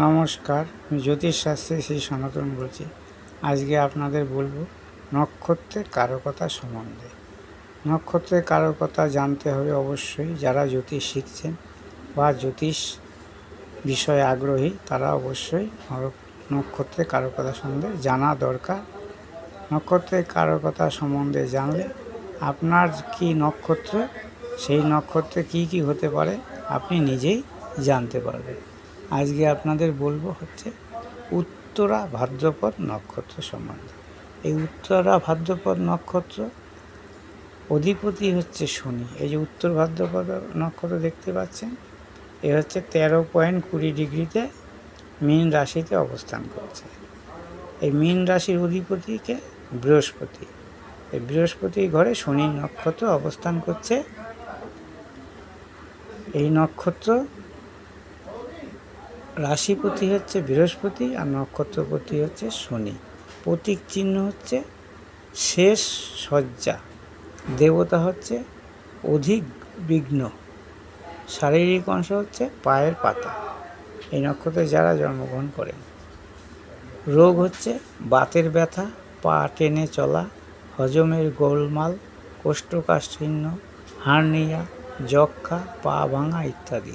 নমস্কার, আমি জ্যোতিষশাস্ত্রে শ্রী সনাতন বলছি। আজকে আপনাদের বলব নক্ষত্রের কারকতা সম্বন্ধে। নক্ষত্রের কারকতা জানতে হবে অবশ্যই, যারা জ্যোতিষ শিখছেন বা জ্যোতিষ বিষয়ে আগ্রহী, তারা অবশ্যই নক্ষত্রের কারকতা সম্বন্ধে জানা দরকার। নক্ষত্রের কারকতা সম্বন্ধে জানলে আপনার কি নক্ষত্র, সেই নক্ষত্রে কি কি হতে পারে, আপনি নিজেই জানতে পারবেন। আজকে আপনাদের বলব হচ্ছে উত্তরা ভাদ্রপদ নক্ষত্র সম্বন্ধে। এই উত্তরা ভাদ্রপদ নক্ষত্র অধিপতি হচ্ছে শনি। এই যে উত্তর ভাদ্রপদ নক্ষত্র দেখতে পাচ্ছেন, এ হচ্ছে তেরো পয়েন্ট কুড়ি ডিগ্রিতে মীন রাশিতে অবস্থান করছে। এই মীন রাশির অধিপতিকে বৃহস্পতি। এই বৃহস্পতির ঘরে শনি নক্ষত্র অবস্থান করছে। এই নক্ষত্র রাশিপতি হচ্ছে বৃহস্পতি আর নক্ষত্রপতি হচ্ছে শনি। প্রতীক চিহ্ন হচ্ছে শেষ শয্যা। দেবতা হচ্ছে অধিক বিঘ্ন। শারীরিক অংশ হচ্ছে পায়ের পাতা। এই নক্ষত্রে যারা জন্মগ্রহণ করেন। রোগ হচ্ছে বাতের ব্যথা, পা টেনে চলা, হজমের গোলমাল কোষ্ঠকাঠিন্য হার্নিয়া, যক্ষা, পা ভাঙা ইত্যাদি।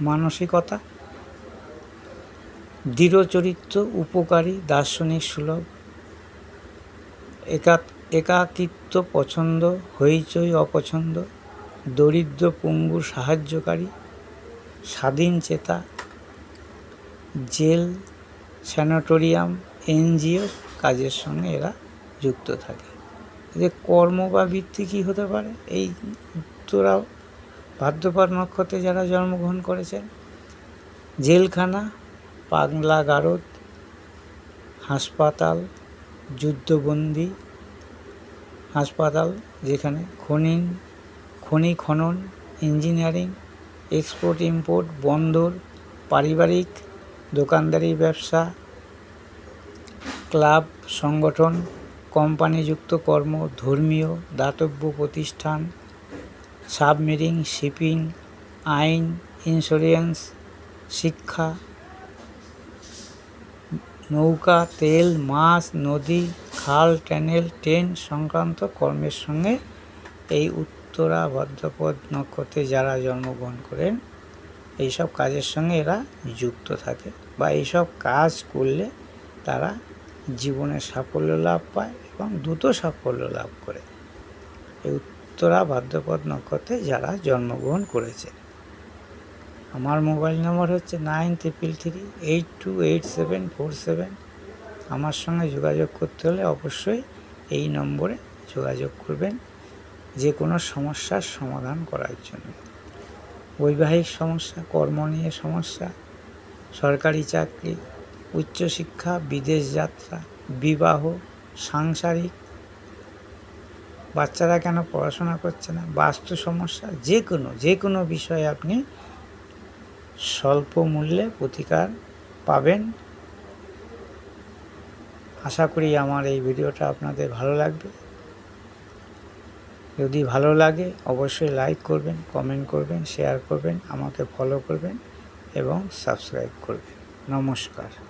মানসিকতা দৃঢ় চরিত্র, উপকারী, দার্শনিক, সুলভ। একা একাকিত্ব পছন্দ, হইচই অপছন্দ, দরিদ্র পঙ্গু সাহায্যকারী, স্বাধীন চেতা, জেল, স্যানাটোরিয়াম, এনজিও কাজের সঙ্গে এরা যুক্ত থাকে। যে কর্ম বা বৃত্তি কী হতে পারে? এই উত্তরা ভাদ্রপদ নক্ষত্রে যারা জন্মগ্রহণ করেছেন, জেলখানা পাগলা গারদ, হাসপাতাল, যুদ্ধবন্দি, হাসপাতাল যেখানে খনি খনি খনন, ইঞ্জিনিয়ারিং, এক্সপোর্ট, ইম্পোর্ট, বন্দর, পারিবারিক, দোকানদারি ব্যবসা, ক্লাব, সংগঠন, কোম্পানিযুক্ত কর্ম, ধর্মীয়, দাতব্য প্রতিষ্ঠান, সাবমেরিন, শিপিং, আইন, ইন্স্যুরেন্স, শিক্ষা নৌকা, তেল, মাছ, নদী, খাল, ট্যানেল, ট্রেন সংক্রান্ত কর্মের সঙ্গে এই উত্তরা ভদ্রপদ নক্ষত্রে যারা জন্মগ্রহণ করেন, এইসব কাজের সঙ্গে এরা যুক্ত থাকে বা এইসব কাজ করলে তারা জীবনে সাফল্য লাভ পায় এবং দ্রুত সাফল্য লাভ করে। এই উত্তরা ভাদ্রপদ নক্ষত্রে যারা জন্মগ্রহণ করেছে। আমার মোবাইল নম্বর হচ্ছে nine triple three eight two eight seven four seven. আমার সঙ্গে যোগাযোগ করতে হলে অবশ্যই এই নম্বরে যোগাযোগ করবেন যে কোনো সমস্যার সমাধান করার জন্য। বৈবাহিক সমস্যা, কর্ম নিয়ে সমস্যা, সরকারি চাকরি, উচ্চশিক্ষা, বিদেশ যাত্রা, বিবাহ, সাংসারিক, বাচ্চারা কেন পড়াশোনা করছে না, বাস্তু সমস্যা যে কোনো যে কোনো বিষয়ে আপনি স্বল্প মূল্যে প্রতিকার পাবেন। আশা করি আমার এই ভিডিওটা আপনাদের ভালো লাগবে। যদি ভালো লাগে, অবশ্যই লাইক করবেন কমেন্ট করবেন শেয়ার করবেন, আমাকে ফলো করবেন এবং সাবস্ক্রাইব করবেন। নমস্কার।